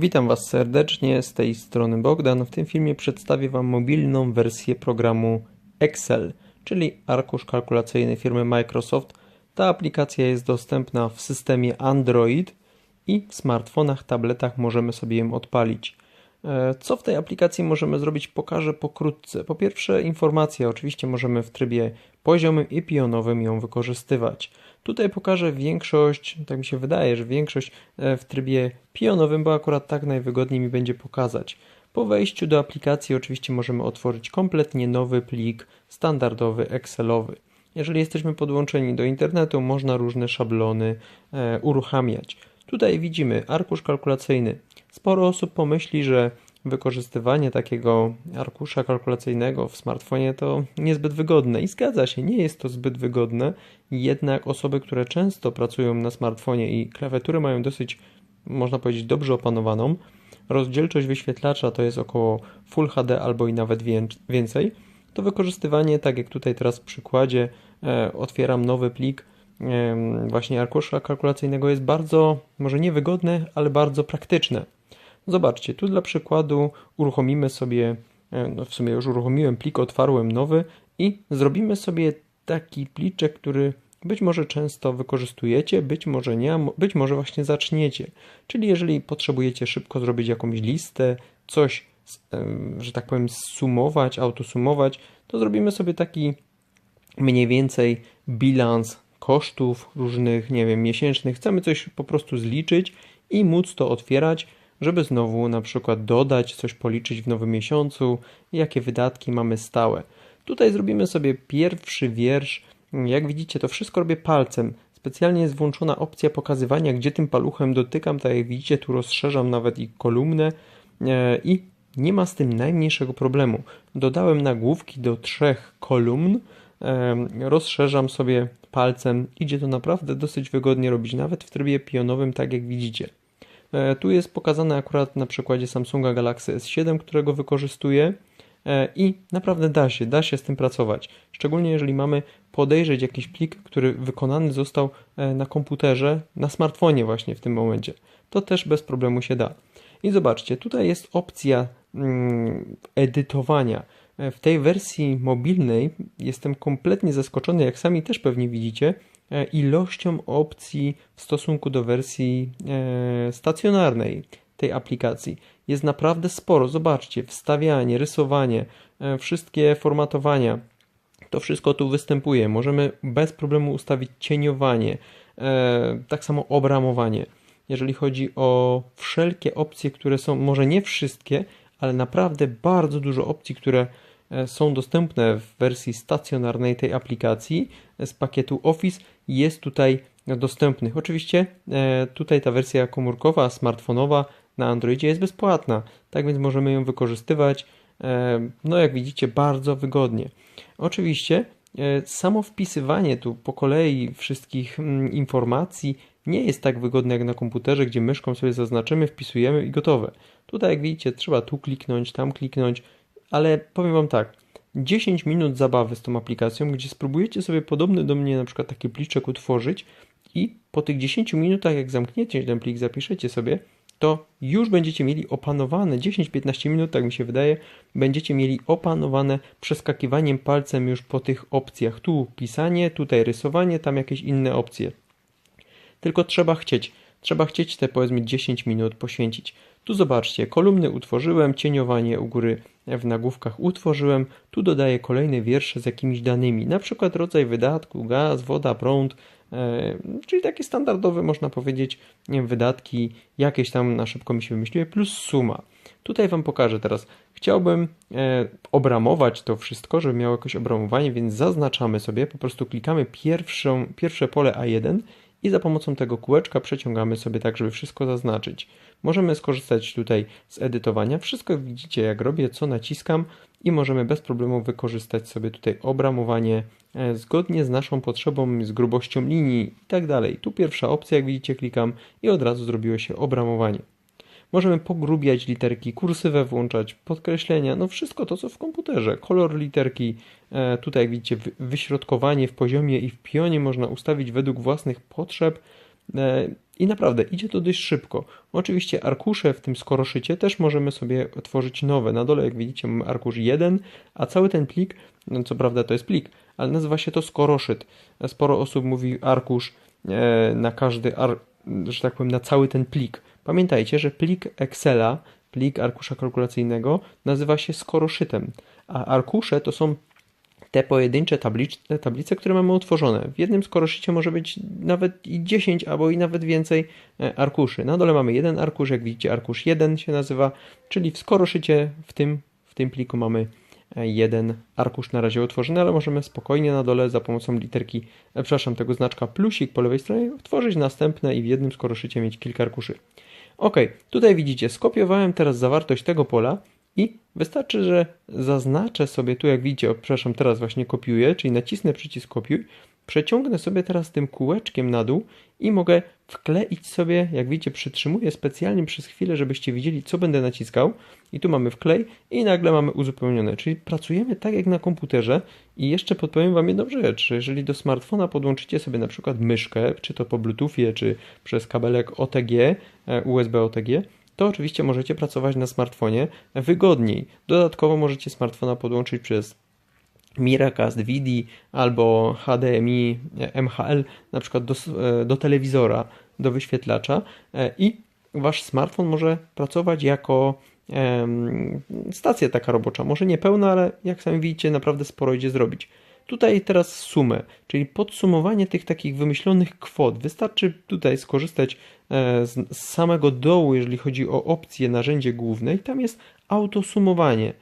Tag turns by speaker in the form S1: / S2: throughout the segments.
S1: Witam Was serdecznie, z tej strony Bogdan. W tym filmie przedstawię Wam mobilną wersję programu Excel, czyli arkusz kalkulacyjny firmy Microsoft. Ta aplikacja jest dostępna w systemie Android i w smartfonach, tabletach możemy sobie ją odpalić. E, co w tej aplikacji możemy zrobić, pokażę pokrótce. Po pierwsze, informacje. Oczywiście możemy w trybie poziomym i pionowym ją wykorzystywać. Tutaj pokażę większość, tak mi się wydaje, że większość e, w trybie pionowym, bo akurat tak najwygodniej mi będzie pokazać. Po wejściu do aplikacji oczywiście możemy otworzyć kompletnie nowy plik standardowy Excelowy. Jeżeli jesteśmy podłączeni do internetu, można różne szablony e, uruchamiać. Tutaj widzimy arkusz kalkulacyjny. Sporo osób pomyśli, że wykorzystywanie takiego arkusza kalkulacyjnego w smartfonie to niezbyt wygodne i zgadza się, nie jest to zbyt wygodne, jednak osoby, które często pracują na smartfonie i klawiaturę mają dosyć, można powiedzieć, dobrze opanowaną, rozdzielczość wyświetlacza to jest około Full HD albo i nawet więcej, to wykorzystywanie, tak jak tutaj teraz w przykładzie, e, otwieram nowy plik, właśnie arkusza kalkulacyjnego jest bardzo, może niewygodne, ale bardzo praktyczne. Zobaczcie, tu dla przykładu uruchomimy sobie, e, no w sumie już uruchomiłem plik, otwarłem nowy i zrobimy sobie taki pliczek, który być może często wykorzystujecie, być może nie, być może właśnie zaczniecie. Czyli jeżeli potrzebujecie szybko zrobić jakąś listę, coś, że tak powiem, sumować, autosumować, to zrobimy sobie taki mniej więcej bilans kosztów różnych, nie wiem, miesięcznych. Chcemy coś po prostu zliczyć i móc to otwierać, żeby znowu na przykład dodać, coś policzyć w nowym miesiącu, jakie wydatki mamy stałe. Tutaj zrobimy sobie pierwszy wiersz. Jak widzicie, to wszystko robię palcem. Specjalnie jest włączona opcja pokazywania, gdzie tym paluchem dotykam. Tak jak widzicie, tu rozszerzam nawet i kolumnę e, i nie ma z tym najmniejszego problemu. Dodałem nagłówki do trzech kolumn, rozszerzam sobie palcem. Idzie to naprawdę dosyć wygodnie robić, nawet w trybie pionowym, tak jak widzicie. E, tu jest pokazane akurat na przykładzie Samsunga Galaxy S7, którego wykorzystuję e, i naprawdę da się, da się z tym pracować. Szczególnie jeżeli mamy podejrzeć jakiś plik, który wykonany został e, na komputerze, na smartfonie właśnie w tym momencie. To też bez problemu się da. I zobaczcie, tutaj jest opcja mm, edytowania. W tej wersji mobilnej jestem kompletnie zaskoczony, jak sami też pewnie widzicie, ilością opcji w stosunku do wersji e, stacjonarnej tej aplikacji. Jest naprawdę sporo. Zobaczcie, wstawianie, rysowanie, e, wszystkie formatowania. To wszystko tu występuje. Możemy bez problemu ustawić cieniowanie, tak samo obramowanie. Jeżeli chodzi o wszelkie opcje, które są, może nie wszystkie, ale naprawdę bardzo dużo opcji, które E, są dostępne w wersji stacjonarnej tej aplikacji z pakietu Office jest tutaj dostępnych. Oczywiście e, tutaj ta wersja komórkowa, smartfonowa na Androidzie jest bezpłatna, tak więc możemy ją wykorzystywać, e, no jak widzicie, bardzo wygodnie. Oczywiście samo wpisywanie tu po kolei wszystkich mm, informacji nie jest tak wygodne jak na komputerze, gdzie myszką sobie zaznaczymy, wpisujemy i gotowe. Tutaj jak widzicie trzeba tu kliknąć, tam kliknąć, ale powiem Wam tak, 10 minut zabawy z tą aplikacją, gdzie spróbujecie sobie podobny do mnie na przykład taki pliczek utworzyć i po tych 10 minutach, jak zamkniecie ten plik, zapiszecie sobie, to już będziecie mieli opanowane 10-15 minut, tak mi się wydaje, będziecie mieli opanowane przeskakiwaniem palcem już po tych opcjach. Tu pisanie, tutaj rysowanie, tam jakieś inne opcje. Tylko trzeba chcieć. Trzeba chcieć te powiedzmy 10 minut poświęcić. Tu zobaczcie, kolumny utworzyłem, cieniowanie u góry w nagłówkach utworzyłem, tu dodaję kolejne wiersze z jakimiś danymi, na przykład rodzaj wydatku, gaz, woda, prąd, e, czyli takie standardowe można powiedzieć wiem, wydatki, jakieś tam na szybko mi się wymyśliły, plus suma. Tutaj Wam pokażę teraz. Chciałbym e, obramować to wszystko, żeby miało jakieś obramowanie, więc zaznaczamy sobie, po prostu klikamy pierwszą, pierwsze pole A1 i za pomocą tego kółeczka przeciągamy sobie tak, żeby wszystko zaznaczyć. Możemy skorzystać tutaj z edytowania. Wszystko widzicie jak robię, co naciskam i możemy bez problemu wykorzystać sobie tutaj obramowanie e, zgodnie z naszą potrzebą, z grubością linii i tak dalej. Tu pierwsza opcja, jak widzicie, klikam i od razu zrobiło się obramowanie. Możemy pogrubiać literki, kursywę włączać, podkreślenia, no wszystko to, co w komputerze. Kolor literki, e, tutaj jak widzicie, wyśrodkowanie w poziomie i w pionie można ustawić według własnych potrzeb. E, I naprawdę idzie to dość szybko. Oczywiście arkusze w tym skoroszycie też możemy sobie tworzyć nowe. Na dole, jak widzicie, mamy arkusz 1, a cały ten plik, no co prawda to jest plik, ale nazywa się to skoroszyt. Sporo osób mówi arkusz e, na każdy, ar, że tak powiem, na cały ten plik. Pamiętajcie, że plik Excela, plik arkusza kalkulacyjnego nazywa się skoroszytem, a arkusze to są te pojedyncze tablice, tablice, które mamy utworzone. W jednym skoroszycie może być nawet i 10 albo i nawet więcej e, arkuszy. Na dole mamy jeden arkusz, jak widzicie arkusz 1 się nazywa, czyli w skoroszycie w tym, w tym pliku mamy jeden arkusz na razie utworzony, ale możemy spokojnie na dole za pomocą literki, e, przepraszam, tego znaczka plusik po lewej stronie tworzyć następne i w jednym skoroszycie mieć kilka arkuszy. Ok, tutaj widzicie, skopiowałem teraz zawartość tego pola i wystarczy, że zaznaczę sobie tu, jak widzicie, o, przepraszam, teraz właśnie kopiuję, czyli nacisnę przycisk kopiuj, przeciągnę sobie teraz tym kółeczkiem na dół i mogę wkleić sobie, jak widzicie, przytrzymuję specjalnie przez chwilę, żebyście widzieli, co będę naciskał. I tu mamy wklej i nagle mamy uzupełnione. Czyli pracujemy tak jak na komputerze i jeszcze podpowiem Wam jedną rzecz. Jeżeli do smartfona podłączycie sobie na przykład myszkę, czy to po bluetoothie, czy przez kabelek OTG, e, USB OTG, to oczywiście możecie pracować na smartfonie wygodniej. Dodatkowo możecie smartfona podłączyć przez Miracast, VIDI albo HDMI, MHL na przykład do, do telewizora, do wyświetlacza e, i wasz smartfon może pracować jako stacja taka robocza. Może nie pełna, ale jak sami widzicie, naprawdę sporo idzie zrobić. Tutaj teraz sumę, czyli podsumowanie tych takich wymyślonych kwot. Wystarczy tutaj skorzystać e, z samego dołu, jeżeli chodzi o opcję narzędzie główne i tam jest autosumowanie.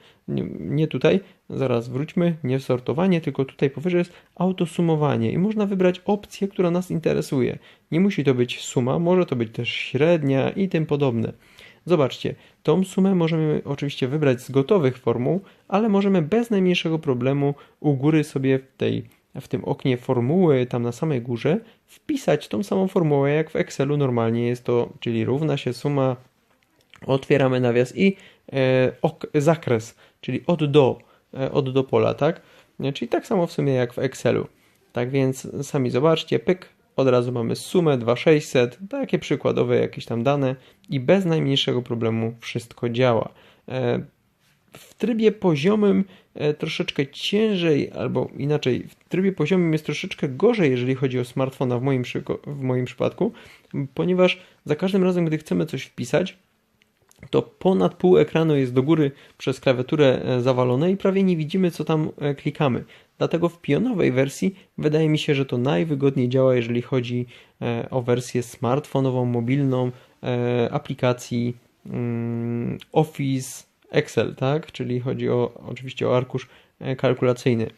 S1: Nie tutaj, zaraz wróćmy, nie sortowanie, tylko tutaj powyżej jest autosumowanie i można wybrać opcję, która nas interesuje. Nie musi to być suma, może to być też średnia i tym podobne. Zobaczcie, tą sumę możemy oczywiście wybrać z gotowych formuł, ale możemy bez najmniejszego problemu u góry sobie w, tej, w tym oknie formuły, tam na samej górze, wpisać tą samą formułę jak w Excelu normalnie jest to, czyli równa się suma, otwieramy nawias i e, ok, zakres, czyli od do, e, od do pola, tak? Czyli tak samo w sumie jak w Excelu. Tak więc sami zobaczcie, pyk, od razu mamy sumę 2600, takie przykładowe jakieś tam dane i bez najmniejszego problemu wszystko działa. E, w trybie poziomym e, troszeczkę ciężej, albo inaczej, w trybie poziomym jest troszeczkę gorzej, jeżeli chodzi o smartfona w moim, w moim przypadku, ponieważ za każdym razem, gdy chcemy coś wpisać, to ponad pół ekranu jest do góry przez klawiaturę e, zawalone i prawie nie widzimy, co tam klikamy. Dlatego w pionowej wersji wydaje mi się, że to najwygodniej działa, jeżeli chodzi e, o wersję smartfonową, mobilną e, aplikacji mm, Office Excel, tak? Czyli chodzi o oczywiście o arkusz e, kalkulacyjny.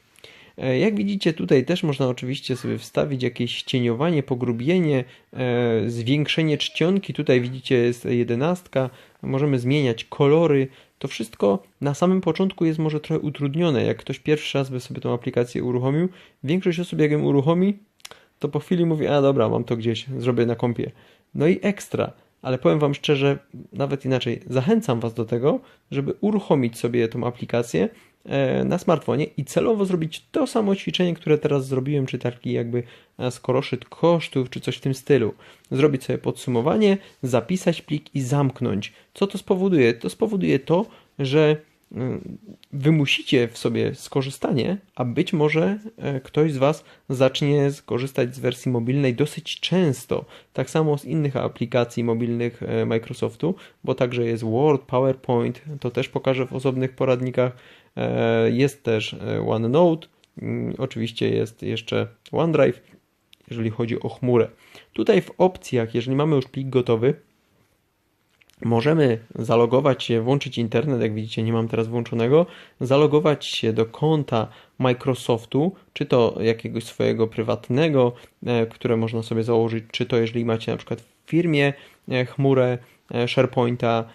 S1: Jak widzicie tutaj też można oczywiście sobie wstawić jakieś cieniowanie, pogrubienie, zwiększenie czcionki. Tutaj widzicie jest jedenastka. Możemy zmieniać kolory. To wszystko na samym początku jest może trochę utrudnione. Jak ktoś pierwszy raz by sobie tą aplikację uruchomił, większość osób jak ją uruchomi, to po chwili mówi, a dobra, mam to gdzieś, zrobię na kompie. No i ekstra. Ale powiem Wam szczerze, nawet inaczej, zachęcam Was do tego, żeby uruchomić sobie tą aplikację e, na smartfonie i celowo zrobić to samo ćwiczenie, które teraz zrobiłem, czy taki jakby e, skoroszyt kosztów, czy coś w tym stylu. Zrobić sobie podsumowanie, zapisać plik i zamknąć. Co to spowoduje? To spowoduje to, że wymusicie w sobie skorzystanie, a być może e, ktoś z Was zacznie korzystać z wersji mobilnej dosyć często. Tak samo z innych aplikacji mobilnych e, Microsoftu, bo także jest Word, PowerPoint, to też pokażę w osobnych poradnikach. E, jest też OneNote, mm, oczywiście jest jeszcze OneDrive, jeżeli chodzi o chmurę. Tutaj w opcjach, jeżeli mamy już plik gotowy, Możemy zalogować się, włączyć internet, jak widzicie nie mam teraz włączonego, zalogować się do konta Microsoftu, czy to jakiegoś swojego prywatnego, e, które można sobie założyć, czy to jeżeli macie na przykład w firmie e, chmurę e, SharePointa,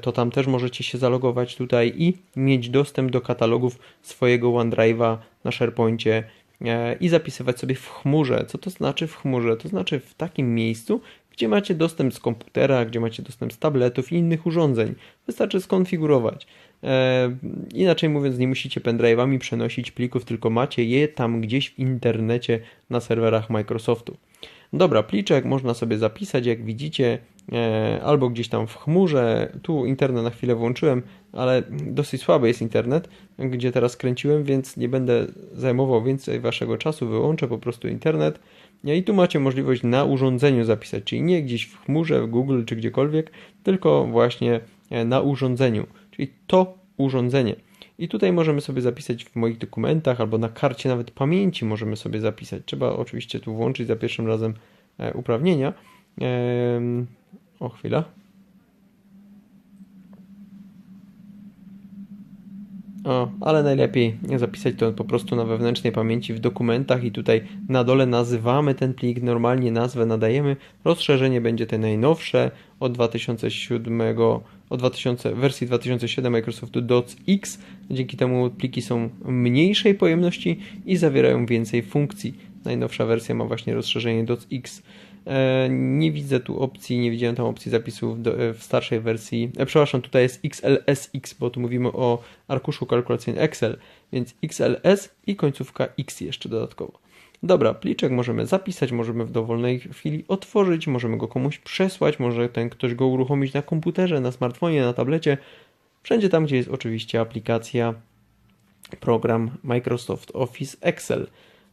S1: to tam też możecie się zalogować tutaj i mieć dostęp do katalogów swojego OneDrive'a na SharePoincie i zapisywać sobie w chmurze. Co to znaczy w chmurze? To znaczy w takim miejscu, gdzie macie dostęp z komputera, gdzie macie dostęp z tabletów i innych urządzeń. Wystarczy skonfigurować. E, inaczej mówiąc, nie musicie pendrive'ami przenosić plików, tylko macie je tam gdzieś w internecie na serwerach Microsoftu. Dobra, pliczek można sobie zapisać, jak widzicie, e, albo gdzieś tam w chmurze. Tu internet na chwilę włączyłem, ale dosyć słaby jest internet, gdzie teraz kręciłem, więc nie będę zajmował więcej waszego czasu, wyłączę po prostu internet. I tu macie możliwość na urządzeniu zapisać, czyli nie gdzieś w chmurze, w Google czy gdziekolwiek, tylko właśnie e, na urządzeniu, czyli to urządzenie. I tutaj możemy sobie zapisać w moich dokumentach albo na karcie nawet pamięci możemy sobie zapisać. Trzeba oczywiście tu włączyć za pierwszym razem e, uprawnienia. O chwilę. O, ale najlepiej zapisać to po prostu na wewnętrznej pamięci w dokumentach i tutaj na dole nazywamy ten plik, normalnie nazwę nadajemy. Rozszerzenie będzie te najnowsze od 2007, od 2000, wersji 2007 Microsoftu DOCX. Dzięki temu pliki są mniejszej pojemności i zawierają więcej funkcji. Najnowsza wersja ma właśnie rozszerzenie DOCX. E, nie widzę tu opcji, nie widziałem tam opcji zapisów e, w starszej wersji. E, przepraszam, tutaj jest XLSX, bo tu mówimy o arkuszu kalkulacyjnym Excel, więc XLS i końcówka X jeszcze dodatkowo. Dobra, pliczek możemy zapisać, możemy w dowolnej chwili otworzyć, możemy go komuś przesłać, może ten ktoś go uruchomić na komputerze, na smartfonie, na tablecie. Wszędzie tam, gdzie jest oczywiście aplikacja, program Microsoft Office Excel.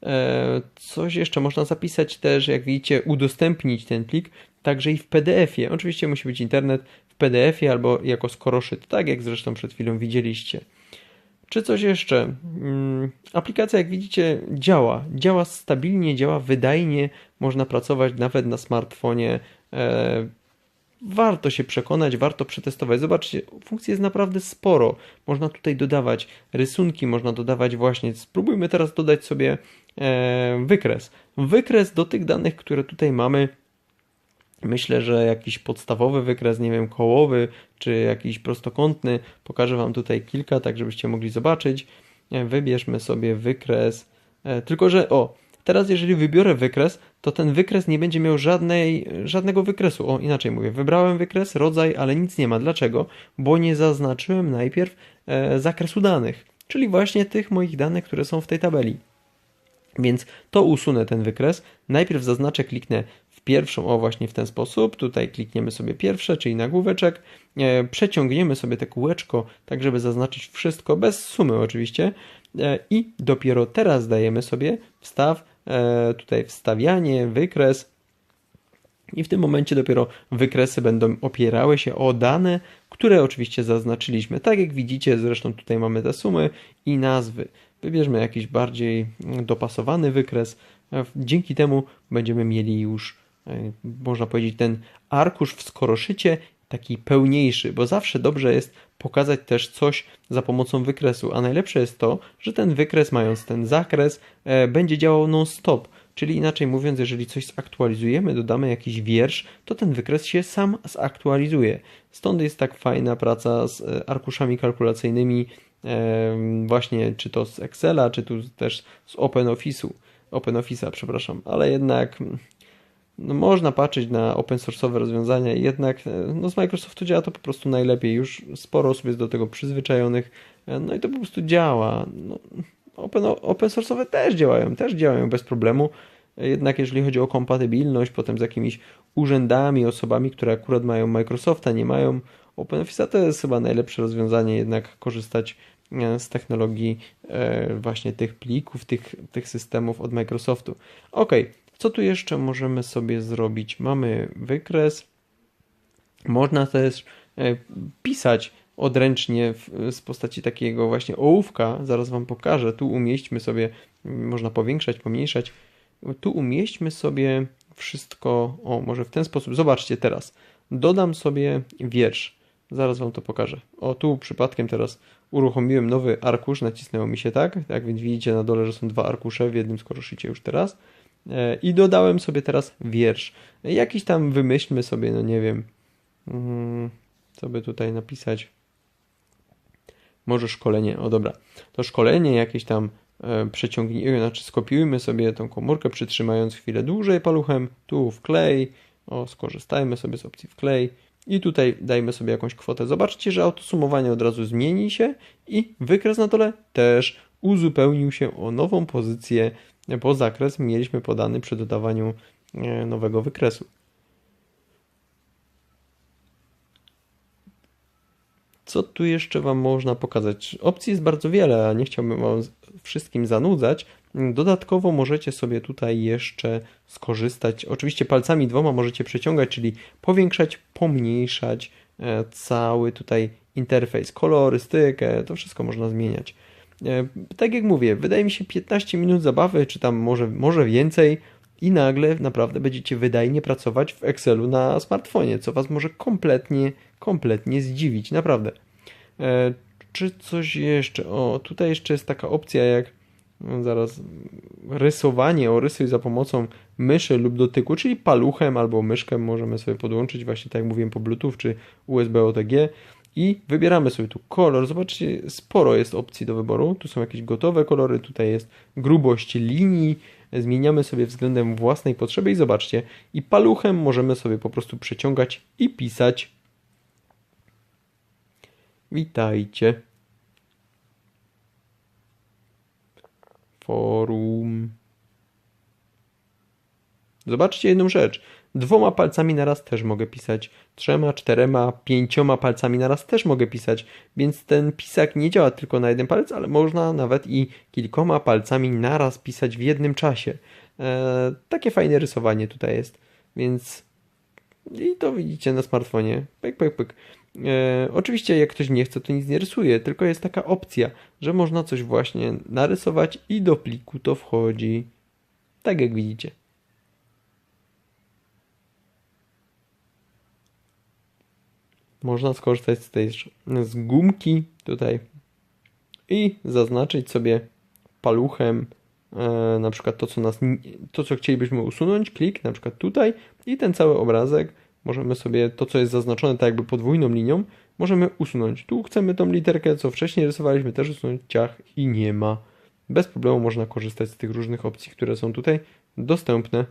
S1: E, coś jeszcze można zapisać też, jak widzicie, udostępnić ten plik także i w PDF-ie. Oczywiście musi być internet w PDF-ie albo jako skoroszyt, tak jak zresztą przed chwilą widzieliście. Czy coś jeszcze? Hmm, aplikacja, jak widzicie, działa. Działa stabilnie, działa wydajnie. Można pracować nawet na smartfonie. Warto się przekonać, warto przetestować. Zobaczcie, funkcji jest naprawdę sporo. Można tutaj dodawać rysunki, można dodawać właśnie. Spróbujmy teraz dodać sobie e, wykres. Wykres do tych danych, które tutaj mamy. Myślę, że jakiś podstawowy wykres, nie wiem, kołowy czy jakiś prostokątny. Pokażę Wam tutaj kilka, tak żebyście mogli zobaczyć. E, wybierzmy sobie wykres. E, tylko, że o, Teraz jeżeli wybiorę wykres, to ten wykres nie będzie miał żadnej, żadnego wykresu. O, inaczej mówię, wybrałem wykres, rodzaj, ale nic nie ma. Dlaczego? Bo nie zaznaczyłem najpierw e, zakresu danych, czyli właśnie tych moich danych, które są w tej tabeli. Więc to usunę ten wykres. Najpierw zaznaczę, kliknę w pierwszą, o właśnie w ten sposób. Tutaj klikniemy sobie pierwsze, czyli nagłóweczek. E, przeciągniemy sobie te kółeczko, tak żeby zaznaczyć wszystko, bez sumy oczywiście. E, I dopiero teraz dajemy sobie wstaw tutaj wstawianie, wykres. I w tym momencie dopiero wykresy będą opierały się o dane, które oczywiście zaznaczyliśmy. Tak jak widzicie, zresztą tutaj mamy te sumy i nazwy. Wybierzmy jakiś bardziej dopasowany wykres. E, dzięki temu będziemy mieli już, e, można powiedzieć, ten arkusz w skoroszycie taki pełniejszy, bo zawsze dobrze jest pokazać też coś za pomocą wykresu, a najlepsze jest to, że ten wykres mając ten zakres e, będzie działał non-stop, czyli inaczej mówiąc, jeżeli coś zaktualizujemy, dodamy jakiś wiersz, to ten wykres się sam zaktualizuje. Stąd jest tak fajna praca z e, arkuszami kalkulacyjnymi, e, właśnie czy to z Excela, czy tu też z OpenOffice'u, OpenOffice'a, przepraszam, ale jednak no, można patrzeć na open source'owe rozwiązania jednak e, no, z Microsoftu działa to po prostu najlepiej. Już sporo osób jest do tego przyzwyczajonych, e, no i to po prostu działa. No, open, open source'owe też działają, też działają bez problemu. E, jednak jeżeli chodzi o kompatybilność potem z jakimiś urzędami, osobami, które akurat mają Microsofta, nie mają OpenOffice'a, to jest chyba najlepsze rozwiązanie jednak korzystać z technologii właśnie tych plików, tych, tych systemów od Microsoftu. Ok, co tu jeszcze możemy sobie zrobić? Mamy wykres. Można też e, pisać odręcznie w, z postaci takiego właśnie ołówka. Zaraz Wam pokażę. Tu umieśćmy sobie, można powiększać, pomniejszać. Tu umieśćmy sobie wszystko, o może w ten sposób. Zobaczcie teraz. Dodam sobie wiersz. Zaraz Wam to pokażę. O, tu przypadkiem teraz uruchomiłem nowy arkusz, nacisnęło mi się tak. Tak więc widzicie na dole, że są dwa arkusze, w jednym skoroszycie już teraz. I dodałem sobie teraz wiersz. Jakiś tam wymyślmy sobie, no nie wiem, mm, co by tutaj napisać. Może szkolenie, o dobra. To szkolenie jakieś tam e, przeciągnijmy, znaczy skopiujmy sobie tą komórkę, przytrzymając chwilę dłużej paluchem, tu wklej, o skorzystajmy sobie z opcji wklej i tutaj dajmy sobie jakąś kwotę. Zobaczcie, że autosumowanie od razu zmieni się i wykres na dole też uzupełnił się o nową pozycję bo zakres mieliśmy podany przy dodawaniu e, nowego wykresu. Co tu jeszcze Wam można pokazać? Opcji jest bardzo wiele, a nie chciałbym Wam wszystkim zanudzać. Dodatkowo możecie sobie tutaj jeszcze skorzystać. Oczywiście palcami dwoma możecie przeciągać, czyli powiększać, pomniejszać e, cały tutaj interfejs, kolorystykę, to wszystko można zmieniać. E, tak jak mówię, wydaje mi się 15 minut zabawy, czy tam może, może więcej i nagle naprawdę będziecie wydajnie pracować w Excelu na smartfonie, co Was może kompletnie, kompletnie zdziwić, naprawdę. E, czy coś jeszcze? O, tutaj jeszcze jest taka opcja jak no zaraz rysowanie, orysuj za pomocą myszy lub dotyku, czyli paluchem albo myszkę możemy sobie podłączyć właśnie tak jak mówiłem po Bluetooth czy USB OTG i wybieramy sobie tu kolor. Zobaczcie, sporo jest opcji do wyboru. Tu są jakieś gotowe kolory, tutaj jest grubość linii. Zmieniamy sobie względem własnej potrzeby i zobaczcie, i paluchem możemy sobie po prostu przeciągać i pisać. Witajcie. Forum. Zobaczcie jedną rzecz. Dwoma palcami naraz też mogę pisać. Trzema, czterema, pięcioma palcami naraz też mogę pisać. Więc ten pisak nie działa tylko na jeden palec, ale można nawet i kilkoma palcami naraz pisać w jednym czasie. Eee, takie fajne rysowanie tutaj jest. Więc i to widzicie na smartfonie. Pyk, pyk, pyk. E, oczywiście jak ktoś nie chce, to nic nie rysuje, tylko jest taka opcja, że można coś właśnie narysować i do pliku to wchodzi. Tak jak widzicie. Można skorzystać z tej z gumki tutaj i zaznaczyć sobie paluchem e, na przykład to co, nas, to, co chcielibyśmy usunąć, klik na przykład tutaj i ten cały obrazek możemy sobie to, co jest zaznaczone tak jakby podwójną linią, możemy usunąć. Tu chcemy tą literkę, co wcześniej rysowaliśmy, też usunąć ciach i nie ma. Bez problemu można korzystać z tych różnych opcji, które są tutaj dostępne.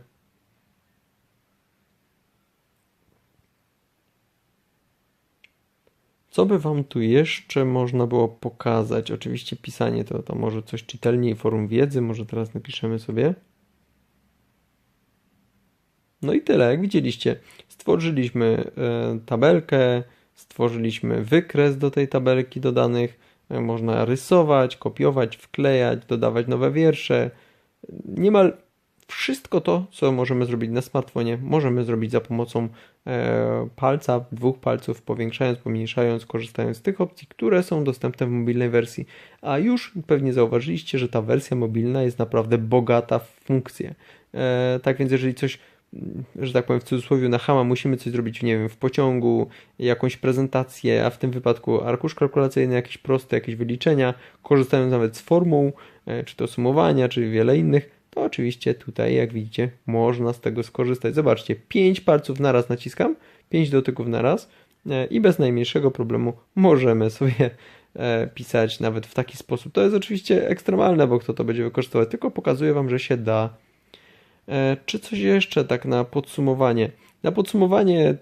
S1: Co by Wam tu jeszcze można było pokazać? Oczywiście pisanie to, to może coś czytelniej, forum wiedzy, może teraz napiszemy sobie. No i tyle, jak widzieliście. Stworzyliśmy e, tabelkę, stworzyliśmy wykres do tej tabelki do danych. E, można rysować, kopiować, wklejać, dodawać nowe wiersze. Niemal wszystko to, co możemy zrobić na smartfonie, możemy zrobić za pomocą e, palca, dwóch palców, powiększając, pomniejszając, korzystając z tych opcji, które są dostępne w mobilnej wersji. A już pewnie zauważyliście, że ta wersja mobilna jest naprawdę bogata w funkcje. Tak więc, jeżeli coś że tak powiem w cudzysłowie na hama musimy coś zrobić, nie wiem, w pociągu, jakąś prezentację, a w tym wypadku arkusz kalkulacyjny, jakieś proste, jakieś wyliczenia, korzystając nawet z formuł, e, czy to sumowania, czy wiele innych, to oczywiście tutaj, jak widzicie, można z tego skorzystać. Zobaczcie, 5 palców naraz naciskam, 5 dotyków naraz e, i bez najmniejszego problemu możemy sobie e, pisać nawet w taki sposób. To jest oczywiście ekstremalne, bo kto to będzie wykorzystywać, tylko pokazuję Wam, że się da E, czy coś jeszcze tak na podsumowanie? Na podsumowanie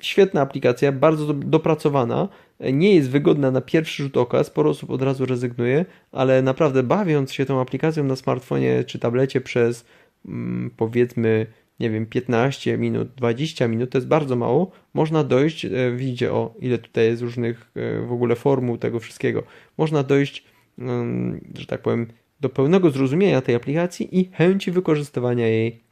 S1: świetna aplikacja, bardzo dopracowana, e, nie jest wygodna na pierwszy rzut oka, sporo osób od razu rezygnuje, ale naprawdę bawiąc się tą aplikacją na smartfonie czy tablecie przez mm, powiedzmy, nie wiem, 15 minut, 20 minut, to jest bardzo mało, można dojść, e, widzicie o ile tutaj jest różnych w ogóle formuł tego wszystkiego, można dojść, mm, że tak powiem, do pełnego zrozumienia tej aplikacji i chęci wykorzystywania jej, e,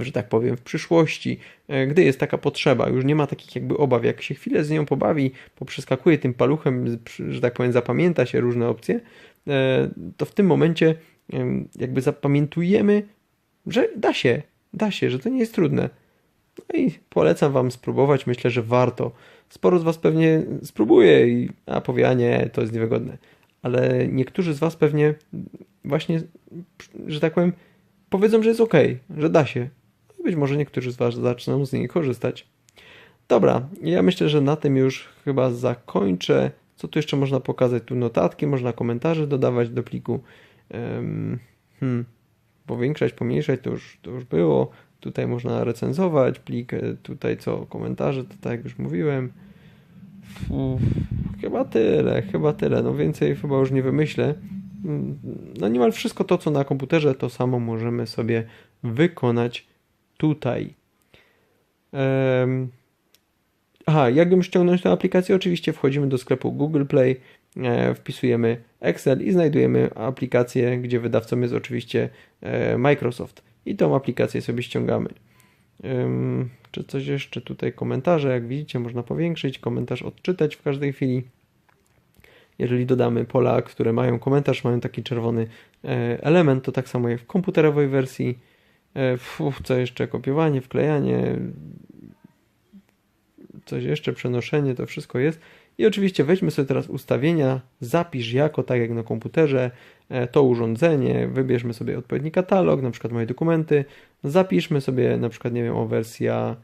S1: że tak powiem, w przyszłości, e, gdy jest taka potrzeba. Już nie ma takich jakby obaw. Jak się chwilę z nią pobawi, poprzeskakuje tym paluchem, że tak powiem, zapamięta się różne opcje, e, to w tym momencie jakby zapamiętujemy, że da się, da się, że to nie jest trudne. No i polecam Wam spróbować, myślę, że warto. Sporo z Was pewnie spróbuje i a powie, a nie, to jest niewygodne ale niektórzy z Was pewnie właśnie, że tak powiem, powiedzą, że jest ok, że da się. Być może niektórzy z Was zaczną z niej korzystać. Dobra, ja myślę, że na tym już chyba zakończę. Co tu jeszcze można pokazać? Tu notatki, można komentarze dodawać do pliku. Hmm. Powiększać, pomniejszać, to już, to już było. Tutaj można recenzować plik, tutaj co, komentarze, to tak jak już mówiłem. Uf, chyba tyle, chyba tyle. No więcej chyba już nie wymyślę. No niemal wszystko to, co na komputerze, to samo możemy sobie wykonać tutaj. Em, Aha, jak ściągnąć tę aplikację? Oczywiście wchodzimy do sklepu Google Play, e, wpisujemy Excel i znajdujemy aplikację, gdzie wydawcą jest oczywiście e, Microsoft. I tą aplikację sobie ściągamy. Ym, czy coś jeszcze tutaj? Komentarze, jak widzicie, można powiększyć, komentarz odczytać w każdej chwili. Jeżeli dodamy pola, które mają komentarz, mają taki czerwony e, element, to tak samo jak w komputerowej wersji. E, co jeszcze? Kopiowanie, wklejanie, coś jeszcze, przenoszenie, to wszystko jest. I oczywiście weźmy sobie teraz ustawienia, zapisz jako, tak jak na komputerze, e, to urządzenie, wybierzmy sobie odpowiedni katalog, na przykład moje dokumenty, zapiszmy sobie na przykład, nie wiem, o wersja,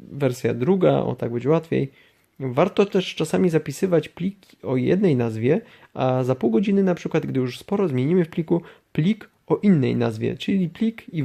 S1: wersja druga, o tak będzie łatwiej. Warto też czasami zapisywać pliki o jednej nazwie, a za pół godziny na przykład, gdy już sporo zmienimy w pliku, plik o innej nazwie, czyli plik i